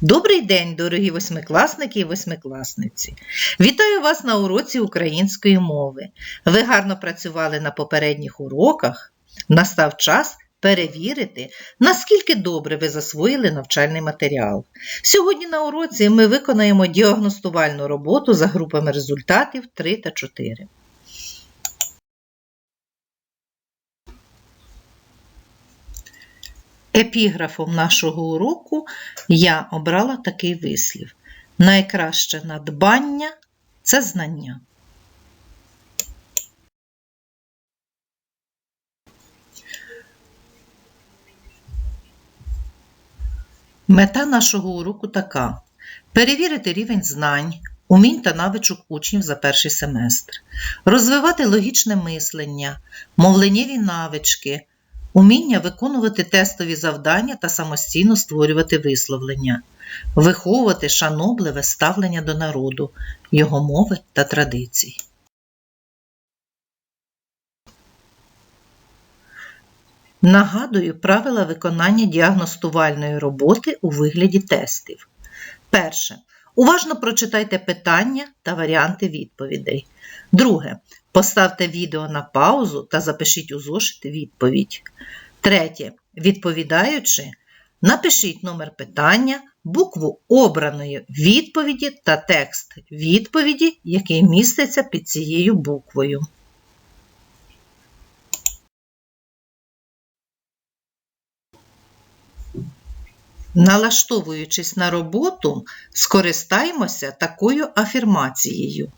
Добрий день, дорогі восьмикласники і восьмикласниці! Вітаю вас на уроці української мови. Ви гарно працювали на попередніх уроках. Настав час перевірити, наскільки добре ви засвоїли навчальний матеріал. Сьогодні на уроці ми виконаємо діагностувальну роботу за групами результатів 3 та 4. Епіграфом нашого уроку я обрала такий вислів. Найкраще надбання це знання. Мета нашого уроку така: перевірити рівень знань, умінь та навичок учнів за перший семестр, розвивати логічне мислення, мовленнєві навички, уміння виконувати тестові завдання та самостійно створювати висловлення, виховувати шанобливе ставлення до народу, його мови та традицій. Нагадую правила виконання діагностувальної роботи у вигляді тестів. Перше. Уважно прочитайте питання та варіанти відповідей. Друге. Поставте відео на паузу та запишіть у зошит відповідь. Третє. Відповідаючи, напишіть номер питання, букву обраної відповіді та текст відповіді, який міститься під цією буквою. Налаштовуючись на роботу, скористаємося такою афірмацією.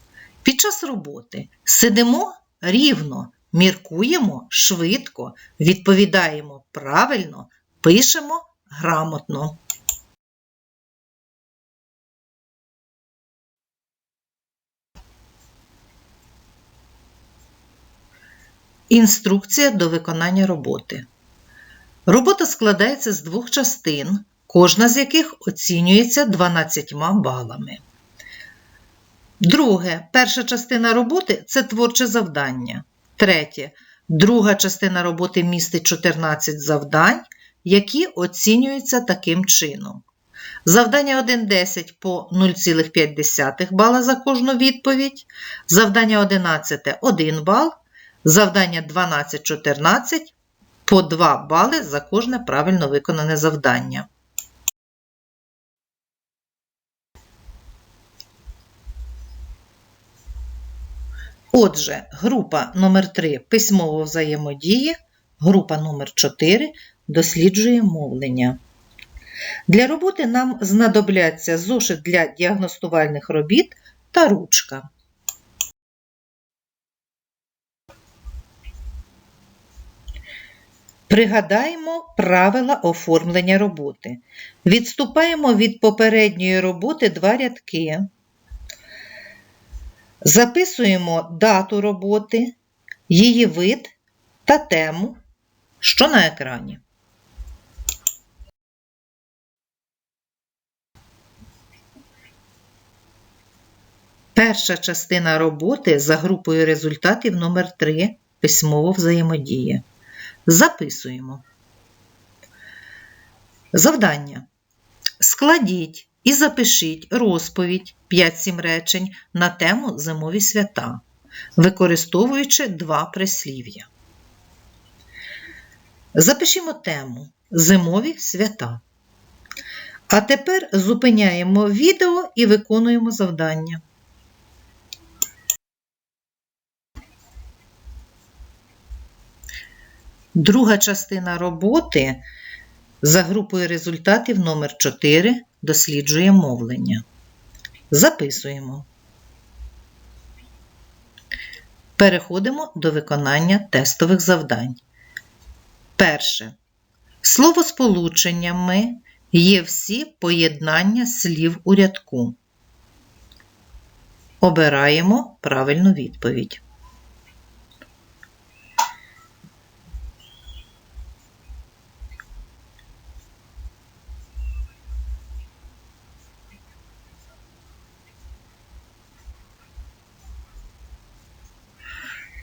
Під час роботи сидимо рівно, міркуємо швидко, відповідаємо правильно, пишемо грамотно. Інструкція до виконання роботи. Робота складається з двох частин, кожна з яких оцінюється 12 балами. Друге, перша частина роботи це творче завдання. Третє, друга частина роботи містить 14 завдань, які оцінюються таким чином. Завдання 1.10 по 0,5 бала за кожну відповідь. Завдання 11 1 бал. Завдання 12-14 по 2 бали за кожне правильно виконане завдання. Отже, група номер 3 письмово взаємодіє, група номер 4 досліджує мовлення. Для роботи нам знадобляться зошит для діагностувальних робіт та ручка. Пригадаємо правила оформлення роботи. Відступаємо від попередньої роботи два рядки. Записуємо дату роботи, її вид та тему, що на екрані. Перша частина роботи за групою результатів номер 3 письмово взаємодія. Записуємо. Завдання. Складіть і запишіть розповідь 5-7 речень на тему зимові свята, використовуючи два прислів'я. Запишімо тему Зимові свята. А тепер зупиняємо відео і виконуємо завдання. Друга частина роботи за групою результатів номер 4 досліджує мовлення. Записуємо. Переходимо до виконання тестових завдань. Перше. Словосполученнями є всі поєднання слів у рядку. Обираємо правильну відповідь.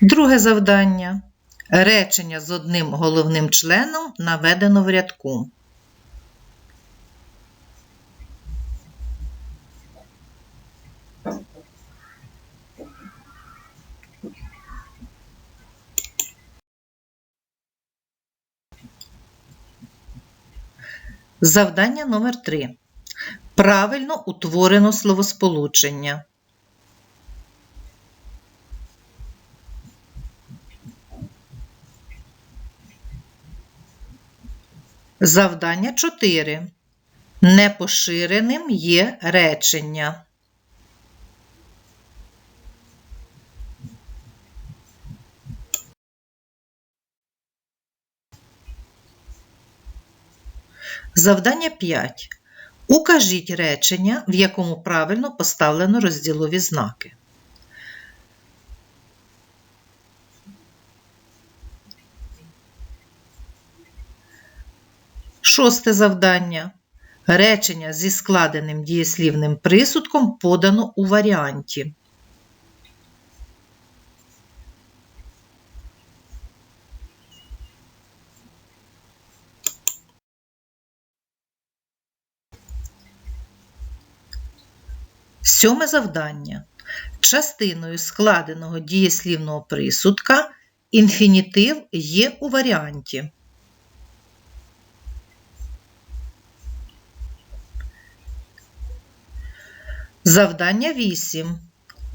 Друге завдання. Речення з одним головним членом наведено в рядку. Завдання номер 3. Правильно утворено словосполучення. Завдання 4. Непоширеним є речення. Завдання 5. Укажіть речення, в якому правильно поставлено розділові знаки. Шосте завдання. Речення зі складеним дієслівним присудком подано у варіанті. Сьоме завдання. Частиною складеного дієслівного присудка інфінітив є у варіанті. Завдання 8.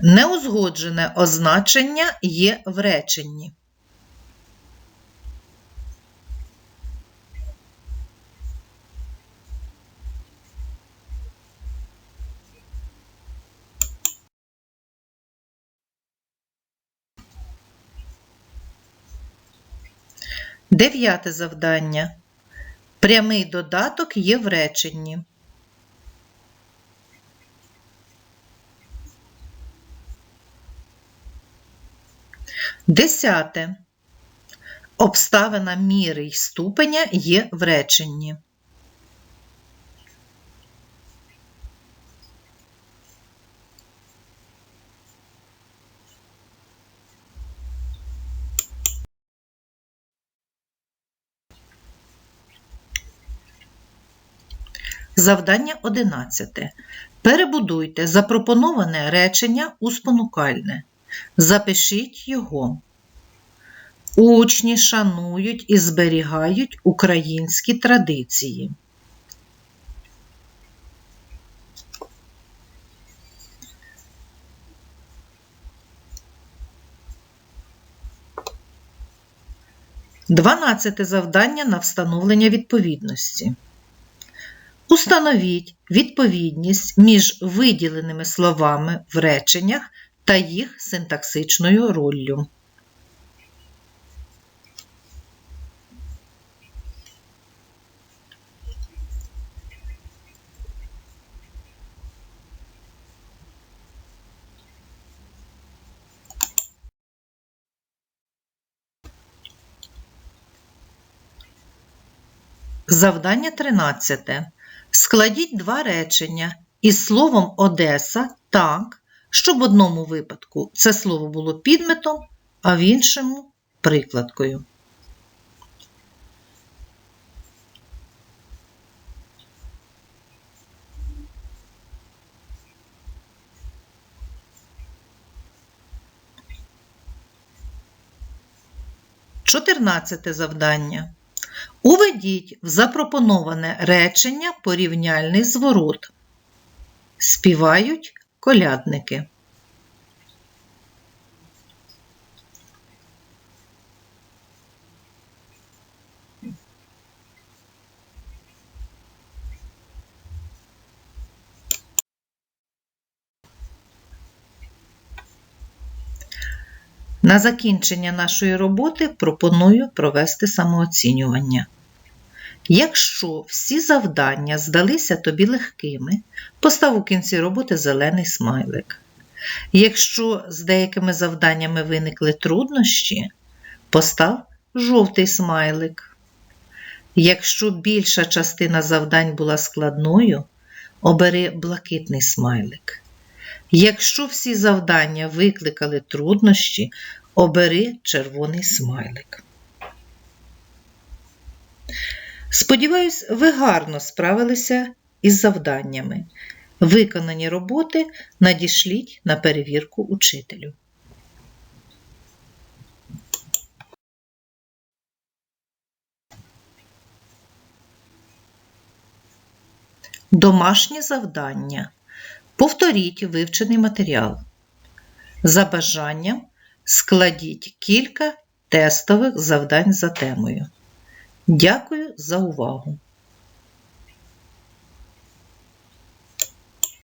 Неузгоджене означення є в реченні. Дев'яте завдання. Прямий додаток є в реченні. Десяте. Обставина міри й ступеня є в реченні. Завдання 11. Перебудуйте запропоноване речення у спонукальне. Запишіть його. Учні шанують і зберігають українські традиції. Дванадцяте завдання на встановлення відповідності. Установіть відповідність між виділеними словами в реченнях та їх синтаксичною роллю. Завдання 13. Складіть два речення із словом Одеса так, щоб в одному випадку це слово було підметом, а в іншому прикладкою. Чотирнадцяте завдання. Уведіть в запропоноване речення порівняльний зворот. Співають колядники. На закінчення нашої роботи пропоную провести самооцінювання. Якщо всі завдання здалися тобі легкими, постав у кінці роботи зелений смайлик. Якщо з деякими завданнями виникли труднощі, постав жовтий смайлик. Якщо більша частина завдань була складною, обери блакитний смайлик. Якщо всі завдання викликали труднощі, обери червоний смайлик. Сподіваюсь, ви гарно справилися із завданнями. Виконані роботи надішліть на перевірку учителю. Домашнє завдання. Повторіть вивчений матеріал. За бажанням складіть кілька тестових завдань за темою. Дякую за увагу!